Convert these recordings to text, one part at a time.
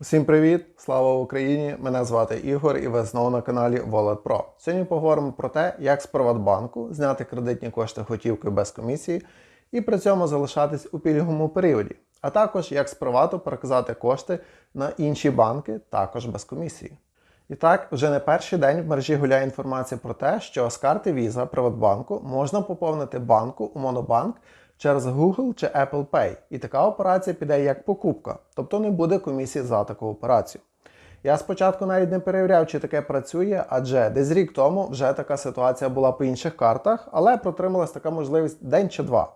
Усім привіт! Слава Україні! Мене звати Ігор і ви знову на каналі Wallet Pro. Сьогодні поговоримо про те, як з Приватбанку зняти кредитні кошти готівкою без комісії і при цьому залишатись у пільговому періоді, а також як з привату переказати кошти на інші банки також без комісії. І так, вже не перший день в мережі гуляє інформація про те, що з карти Visa Приватбанку можна поповнити банку у Монобанк через Google чи Apple Pay. І така операція піде як покупка, тобто не буде комісії за таку операцію. Я спочатку навіть не перевіряв, чи таке працює, адже десь рік тому вже така ситуація була по інших картах, але протрималась така можливість день чи два.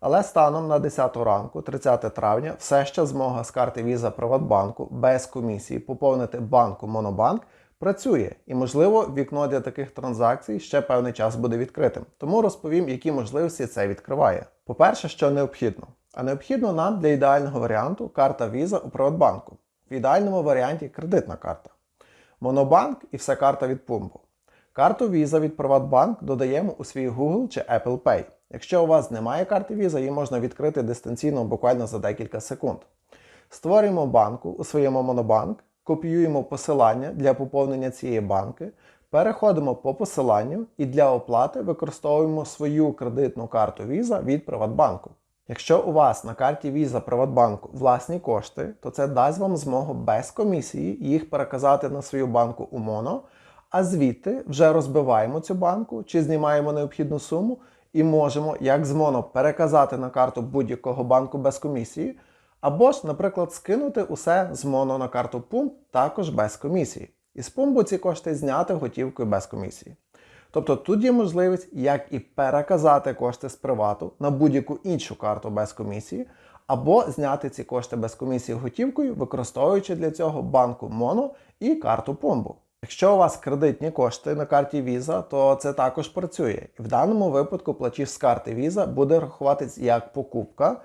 Але станом на 10 ранку, 30 травня, все ще змога з карти Visa Приватбанку без комісії поповнити банку Монобанк працює, і, можливо, вікно для таких транзакцій ще певний час буде відкритим. Тому розповім, які можливості це відкриває. По-перше, що необхідно. А необхідно нам для ідеального варіанту карта Visa у Приватбанку. В ідеальному варіанті кредитна карта. Монобанк і все карта від пумпу. Карту Visa від Приватбанк додаємо у свій Google чи Apple Pay. Якщо у вас немає карти Visa, її можна відкрити дистанційно буквально за декілька секунд. Створюємо банку у своєму Монобанк, копіюємо посилання для поповнення цієї банки, переходимо по посиланню і для оплати використовуємо свою кредитну карту Visa від Приватбанку. Якщо у вас на карті Visa Приватбанку власні кошти, то це дасть вам змогу без комісії їх переказати на свою банку у Моно, а звідти вже розбиваємо цю банку чи знімаємо необхідну суму і можемо, як з Моно, переказати на карту будь-якого банку без комісії, або ж, наприклад, скинути усе з Моно на карту Pump також без комісії. І з Pump ці кошти зняти готівкою без комісії. Тобто тут є можливість як і переказати кошти з привату на будь-яку іншу карту без комісії, або зняти ці кошти без комісії готівкою, використовуючи для цього банку Моно і карту Помбу. Якщо у вас кредитні кошти на карті Visa, то це також працює. І в даному випадку платіж з карти Visa буде рахуватись як покупка,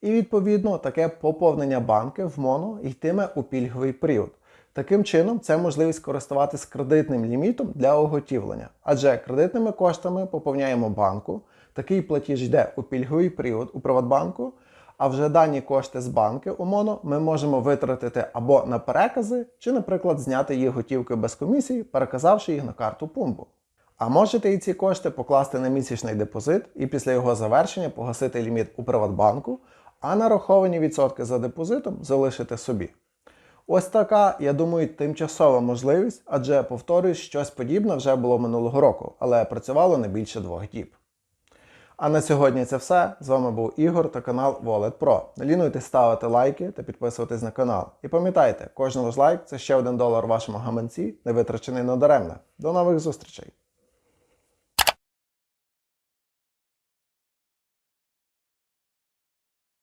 і відповідно таке поповнення банки в Моно йтиме у пільговий період. Таким чином, це можливість користуватись кредитним лімітом для оготівлення. Адже кредитними коштами поповняємо банку, такий платіж йде у пільговий період у Приватбанку, а вже дані кошти з банки у МОНО ми можемо витратити або на перекази, чи, наприклад, зняти їх готівкою без комісії, переказавши їх на карту Пумбу. А можете і ці кошти покласти на місячний депозит і після його завершення погасити ліміт у Приватбанку, а нараховані відсотки за депозитом залишити собі. Ось така, я думаю, тимчасова можливість, адже, повторюсь, щось подібне вже було минулого року, але працювало не більше двох діб. А на сьогодні це все. З вами був Ігор та канал Wallet Pro. Не лінуйтесь ставити лайки та підписуватись на канал. І пам'ятайте, кожен ваш лайк це ще один долар вашому гаманці, не витрачений надаремне. До нових зустрічей!